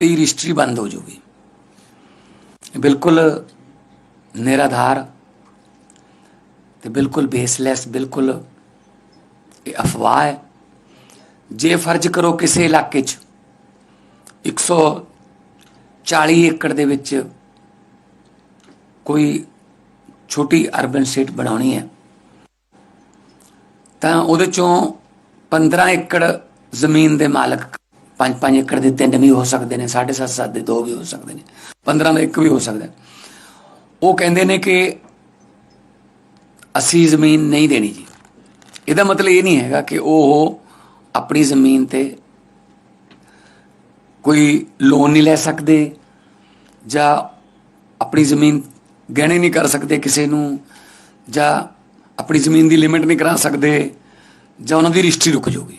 ਦੀ registry ਬੰਦ ਹੋ ਜਾਊਗੀ। ਬਿਲਕੁਲ ਨਿਰਾਧਾਰ ਤੇ ਬਿਲਕੁਲ ਬੇਸਲੈਸ ਬਿਲਕੁਲ ਇਹ ਅਫਵਾਹ ਹੈ। ਜੇ ਫਰਜ਼ ਕਰੋ ਕਿਸੇ ਇਲਾਕੇ 'ਚ 140 ਏਕੜ ਦੇ ਵਿੱਚ ਕੋਈ ਛੋਟੀ ਅਰਬਨ ਸਟੇਟ ਬਣਾਉਣੀ ਹੈ, ਤਾਂ ਉਹਦੇ ਚੋਂ 15 ਏਕੜ ਜ਼ਮੀਨ ਦੇ ਮਾਲਕ 5-5 ਏਕੜ ਦੇ ਤਿੰਨ ਵੀ ਹੋ ਸਕਦੇ ਨੇ 7.5 ਦੇ ਦੋ ਵੀ ਹੋ ਸਕਦੇ ਨੇ 15 ਦਾ ਇੱਕ ਵੀ ਹੋ ਸਕਦਾ ਉਹ ਕਹਿੰਦੇ ਨੇ ਕਿ ਅਸੀਂ ਜ਼ਮੀਨ ਨਹੀਂ ਦੇਣੀ ਜੀ। ਇਹਦਾ ਮਤਲਬ ਇਹ ਨਹੀਂ ਹੈਗਾ ਕਿ ਉਹ ਆਪਣੀ ਜ਼ਮੀਨ ਤੇ ਕੋਈ ਲੋਨ ਨਹੀਂ ਲੈ ਸਕਦੇ ਜਾਂ ਆਪਣੀ ਜ਼ਮੀਨ ਗਹਿਣੇ ਨਹੀਂ ਕਰ ਸਕਦੇ ਕਿਸੇ ਨੂੰ ਜਾਂ ਆਪਣੀ ਜ਼ਮੀਨ ਦੀ ਲਿਮਿਟ ਨਹੀਂ ਕਰਾ ਸਕਦੇ ਜਾਂ ਉਹਨਾਂ ਦੀ ਰਜਿਸਟਰੀ ਰੁਕ ਜਾਊਗੀ।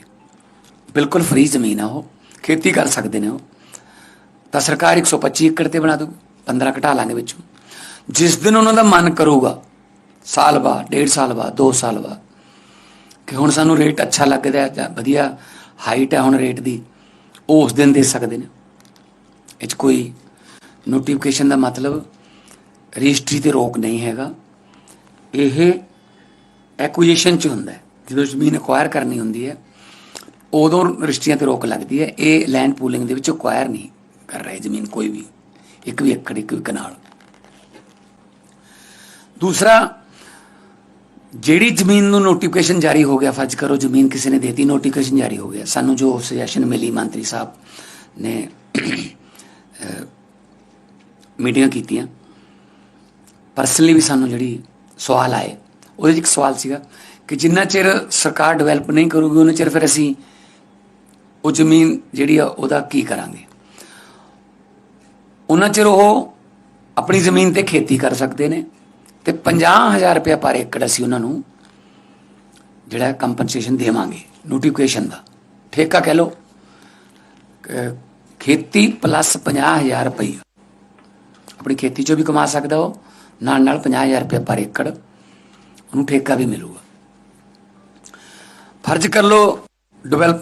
ਬਿਲਕੁਲ ਫ੍ਰੀ ਜ਼ਮੀਨ ਆ ਉਹ। ਖੇਤੀ ਕਰ ਸਕਦੇ ਨੇ ਉਹ। ਤਾਂ ਸਰਕਾਰ 125 ਏਕੜ ਤੇ ਬਣਾ ਦੂ 15 ਘਟਾ ਲਾਂਗੇ ਵਿੱਚੋਂ। ਜਿਸ ਦਿਨ ਉਹਨਾਂ ਦਾ ਮਨ ਕਰੂਗਾ, ਸਾਲ ਬਾਅਦ, ਡੇਢ ਸਾਲ ਬਾਅਦ 2 ਸਾਲ ਬਾਅਦ, ਕਿ ਹੁਣ ਸਾਨੂੰ ਰੇਟ ਅੱਛਾ ਲੱਗਦਾ ਹੈ ਜਾਂ ਵਧੀਆ ਹਾਈਟ ਹੈ ਹੁਣ ਰੇਟ ਦੀ, ਉਹ ਉਸ ਦਿਨ ਦੇ ਸਕਦੇ ਨੇ। ਇਹ 'ਚ ਕੋਈ ਨੋਟੀਫਿਕੇਸ਼ਨ ਦਾ ਮਤਲਬ ਰਜਿਸਟਰੀ ਤੇ ਰੋਕ ਨਹੀਂ ਹੈਗਾ। ਇਹ ਐਕੁਜੀਸ਼ਨ ਚ ਹੁੰਦਾ ਜਦੋਂ ਜ਼ਮੀਨ ਅਕਵਾਇਰ ਕਰਨੀ ਹੁੰਦੀ ਹੈ ਉਦੋਂ ਰਜਿਸਟਰੀਆਂ ਤੇ ਰੋਕ ਲੱਗਦੀ ਹੈ। ਇਹ ਲੈਂਡ ਪੂਲਿੰਗ ਦੇ ਵਿੱਚ ਅਕਵਾਇਰ ਨਹੀਂ ਕਰ ਰਹੇ ਜ਼ਮੀਨ ਕੋਈ ਵੀ। ਇੱਕ ਵੀ ਏਕੜ, ਇੱਕ ਵੀ ਕਨਾਲ। ਦੂਸਰਾ, ਜਿਹੜੀ ਜ਼ਮੀਨ ਨੂੰ ਨੋਟੀਫਿਕੇਸ਼ਨ ਜਾਰੀ ਹੋ ਗਿਆ ਫਰਜ਼ ਕਰੋ, ਜ਼ਮੀਨ ਕਿਸੇ ਨੇ ਦੇਤੀ ਨੋਟੀਫਿਕੇਸ਼ਨ ਜਾਰੀ ਹੋ ਗਿਆ। ਸਾਨੂੰ ਜੋ ਸੁਜੈਸ਼ਨ ਮਿਲੀ, ਮੰਤਰੀ ਸਾਹਿਬ ਨੇ ਮੀਟਿੰਗਾਂ ਕੀਤੀਆਂ। ਪਰਸਨਲੀ ਵੀ ਸਾਨੂੰ ਜਿਹੜੀ ਸਵਾਲ ਆਏ। ਉਹਦੇ 'ਚ ਇੱਕ ਸਵਾਲ ਸੀਗਾ ਕਿ ਜਿੰਨਾ ਚਿਰ ਸਰਕਾਰ ਡਿਵੈਲਪ ਨਹੀਂ ਕਰੂਗੀ, ਉਹਨਾਂ ਚਿਰ ਫਿਰ ਅਸੀਂ ਉਹ ਜ਼ਮੀਨ ਜਿਹੜੀ ਆ, ਉਹਦਾ ਕੀ ਕਰਾਂਗੇ? ਉਹਨਾਂ ਚਿਰ ਉਹ ਆਪਣੀ ਜ਼ਮੀਨ ਤੇ ਖੇਤੀ ਕਰ ਸਕਦੇ ਨੇ ਤੇ 50000 ਰੁਪਏ ਪਰ ਏਕੜ ਅਸੀਂ ਉਹਨਾਂ ਨੂੰ ਜਿਹੜਾ ਕੰਪਨਸੇਸ਼ਨ ਦੇਵਾਂਗੇ ਨੋਟੀਫਿਕੇਸ਼ਨ ਦਾ। ਠੇਕਾ ਕਹਿ ਲਓ ਖੇਤੀ ਪਲੱਸ 50000 ਰੁਪਏ ਆਪਣੀ ਖੇਤੀ ਚੋਂ ਵੀ ਕਮਾ ਸਕਦਾ ਉਹ, ਨਾਲ ਨਾਲ 50000 ਰੁਪਏ ਪਰ ਏਕੜ, ਉਹਨੂੰ ਠੇਕਾ ਵੀ ਮਿਲੂਗਾ। ਫਰਜ਼ ਕਰ ਲਓ ਡਿਵੈਲਪ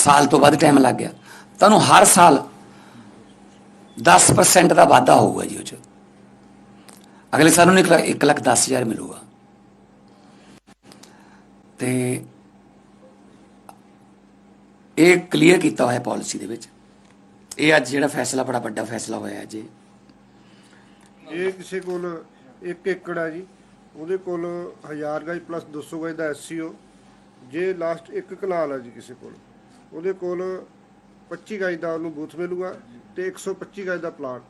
ਸਾਲ ਤੋਂ ਵੱਧ ਟਾਈਮ ਲੱਗ ਗਿਆ। ਤੁਹਾਨੂੰ ਹਰ ਸਾਲ 10% ਦਾ ਵਾਧਾ ਹੋਊਗਾ ਜੀ ਉਹ ਚ। ਅਗਲੇ ਸਾਲ ਨੂੰ 1 ਲੱਖ 10 ਹਜ਼ਾਰ ਮਿਲੂਗਾ। ਤੇ ਇਹ ਕਲੀਅਰ ਕੀਤਾ ਹੋਇਆ ਪਾਲਿਸੀ ਦੇ ਵਿੱਚ। ਇਹ ਅੱਜ ਜਿਹੜਾ ਫੈਸਲਾ, ਬੜਾ ਵੱਡਾ ਫੈਸਲਾ ਹੋਇਆ ਅੱਜ। ਇਹ ਕਿਸੇ ਕੋਲ 1 ਏਕੜ ਹੈ ਜੀ। ਉਹਦੇ ਕੋਲ 1000 ਗਜ ਪਲੱਸ 200 ਗਜ ਦਾ ਐਸਸੀਓ ਜੇ ਲਾਸਟ ਇੱਕ ਕਨਾਲ ਹੈ ਜੀ ਕਿਸੇ ਕੋਲ। ਉਹਦੇ ਕੋਲ 25 ਗਜ ਦਾ ਉਹਨੂੰ ਬੂਥ ਮਿਲੂਗਾ ਤੇ 125 ਗਜ ਦਾ ਪਲਾਟ।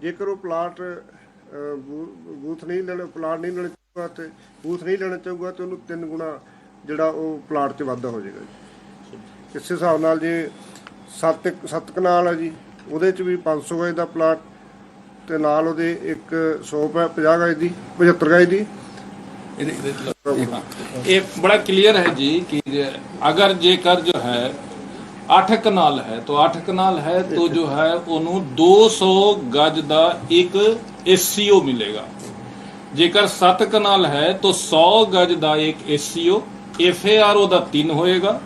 ਜੇਕਰ ਉਹ ਪਲਾਟ ਅਹ, ਬੂਥ ਨਹੀਂ ਲੈਣਾ ਪਲਾਟ ਨਹੀਂ ਲੈਣਾ ਚਾਹੂਗਾ ਤੇ ਬੂਥ ਨਹੀਂ ਲੈਣਾ ਚਾਹੂਗਾ ਤੇ ਉਹਨੂੰ ਤਿੰਨ ਗੁਣਾ ਜਿਹੜਾ ਉਹ ਪਲਾਟ 'ਚ ਵਾਧਾ ਹੋ ਜਾਏਗਾ ਜੀ। ਇਸੇ ਹਿਸਾਬ ਨਾਲ ਜੇ 7 7 ਕਨਾਲ ਹੈ ਜੀ ਉਹਦੇ 'ਚ ਵੀ 500 ਗਜ ਦਾ ਪਲਾਟ ਤੇ ਨਾਲ ਉਹਦੇ ਇੱਕ 100 50 ਗਜ ਦੀ 75 ਗਜ ਦੀ ये बड़ा क्लियर है जी कि अगर जेकर जो है ਅੱਠ ਕਨਾਲ ਹੈ तो ਅੱਠ ਕਨਾਲ ਹੈ तो जो है ਉਹਨੂੰ 200 ਗਜ ਦਾ ਇੱਕ ਐਸਸੀਓ ਮਿਲੇਗਾ ਜੇਕਰ 7 ਕਨਾਲ ਹੈ तो 100 ਗਜ ਦਾ ਇੱਕ ਐਸਸੀਓ ਐਫਏਆਰ ਉਹਦਾ 3 ਹੋਏਗਾ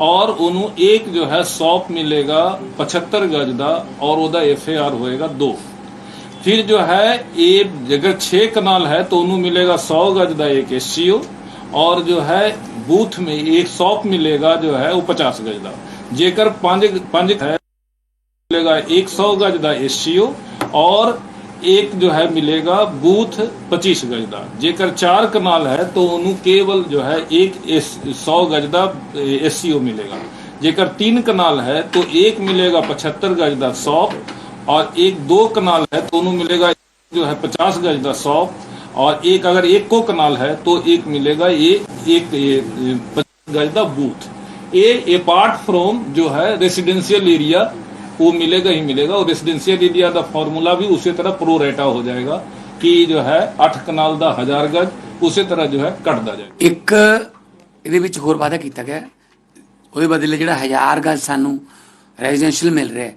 ਔਰ ਉਹਨੂੰ ਇੱਕ ਜੋ ਹੈ ਸੌਪ ਮਿਲੇਗਾ 75 ਗਜ ਦਾ ਔਰ ਉਹਦਾ ਐਫਏਆਰ ਹੋਏਗਾ 2 फिर जो है ये अगर छह कनाल है तो उन्हें मिलेगा सौ गज का एक एससीओ और जो है बूथ में एक सौप मिलेगा जो है वो पचास गज का जेकर पांच पांच है मिलेगा एक सौ गज का एससीओ और एक जो है मिलेगा बूथ 25 गज का जेकर चार कनाल है तो उन्हें केवल जो है एक सौ गज का एससीओ मिलेगा जेकर तीन कनाल है तो एक मिलेगा पचहत्तर गज का सौप और एक दो कनाल है तो उन्हें मिलेगा जो है पचास गज का सौप और एक अगर एक को कनाल है तो एक मिलेगा ये एक ये, पचास गज का बूथ ये अपार्ट फ्रॉम जो है रेसिडेंशियल एरिया वो मिलेगा ही मिलेगा और रेसिडेंशियल एरिया का फॉर्मूला भी उसी तरह प्रो रेटा हो जाएगा कि जो है अठ कनाल का हजार गज उसी तरह जो है कटदा जाएगा ਇੱਕ ਇਹਦੇ ਵਿੱਚ ਹੋਰ ਵਾਅਦਾ ਕੀਤਾ ਗਿਆ ਹੈ। ਉਹਦੇ ਬਦਲੇ ਜਿਹੜਾ 1000 ਗਜ ਸਾਨੂੰ ਰੈਜ਼ੀਡੈਂਸ਼ੀਅਲ ਮਿਲ ਰਿਹਾ ਹੈ,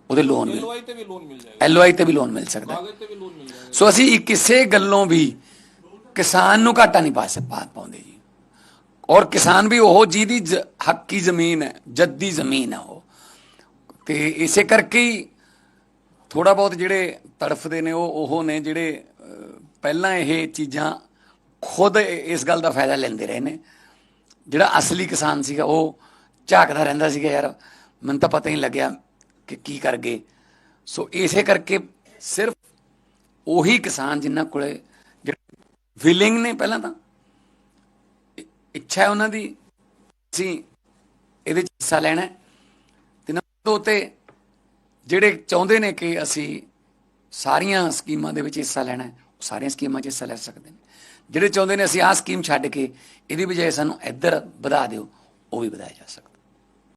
ਉਹਦੇ ਲੋਨ ਮਿਲ ਐਲਓਆਈ ਤੇ ਵੀ ਲੋਨ ਤੇ ਵੀ ਲੋਨ ਮਿਲ ਸਕਦਾ। ਸੋ ਅਸੀਂ ਕਿਸੇ ਗੱਲੋਂ ਵੀ ਕਿਸਾਨ ਨੂੰ ਘਾਟਾ ਨਹੀਂ ਪਾ ਸਕਦੇ ਪਾਉਂਦੇ ਜੀ। ਔਰ ਕਿਸਾਨ ਵੀ ਉਹ ਜਿਹਦੀ ਦੀ ਹੱਕ ਜ਼ਮੀਨ ਹੈ ਜੱਦੀ ਜ਼ਮੀਨ ਹੈ ਉਹ। ਤੇ ਇਸੇ ਕਰਕੇ ਹੀ ਥੋੜਾ ਬਹੁਤ ਜਿਹੜੇ ਤੜਫਦੇ ਨੇ ਉਹ ਉਹ ਨੇ ਜਿਹੜੇ ਪਹਿਲਾਂ ਇਹ ਚੀਜ਼ਾਂ ਖੁਦ ਇਸ ਗੱਲ ਦਾ ਫਾਇਦਾ ਲੈਂਦੇ ਰਹੇ ਨੇ। ਜਿਹੜਾ ਅਸਲੀ ਕਿਸਾਨ ਸੀਗਾ ਉਹ ਝਾਕਦਾ ਰਹਿੰਦਾ ਸੀਗਾ ਯਾਰ ਮੈਨੂੰ ਤਾਂ ਪਤਾ ਹੀ ਲੱਗਿਆ ਕਿ ਕੀ ਕਰ ਗਏ? ਸੋ ਇਸੇ ਕਰਕੇ ਸਿਰਫ ਉਹੀ ਕਿਸਾਨ ਜਿਨ੍ਹਾਂ ਕੋਲੇ ਵਿਲਿੰਗ ਨੇ ਪਹਿਲਾਂ ਤਾਂ ਇੱਛਾ ਹੈ ਉਹਨਾਂ ਦੀ, ਅਸੀਂ ਇਹਦੇ ਚ ਹਿੱਸਾ ਲੈਣਾ ਹੈ। ਤੇ ਨੰਬਰ ਦੋ ਤੇ ਜਿਹੜੇ ਚਾਹੁੰਦੇ ਨੇ ਕਿ ਅਸੀਂ ਸਾਰੀਆਂ ਸਕੀਮਾਂ ਦੇ ਵਿੱਚ ਹਿੱਸਾ ਲੈਣਾ ਹੈ, ਉਹ ਸਾਰੀਆਂ ਸਕੀਮਾਂ 'ਚ ਹਿੱਸਾ ਲੈ ਸਕਦੇ ਨੇ। ਜਿਹੜੇ ਚਾਹੁੰਦੇ ਨੇ ਅਸੀਂ ਆਹ ਸਕੀਮ ਛੱਡ ਕੇ, ਇਹਦੀ ਬਜਾਏ ਸਾਨੂੰ ਇੱਧਰ ਵਧਾ ਦਿਓ, ਉਹ ਵੀ ਵਧਾਇਆ ਜਾ ਸਕਦਾ।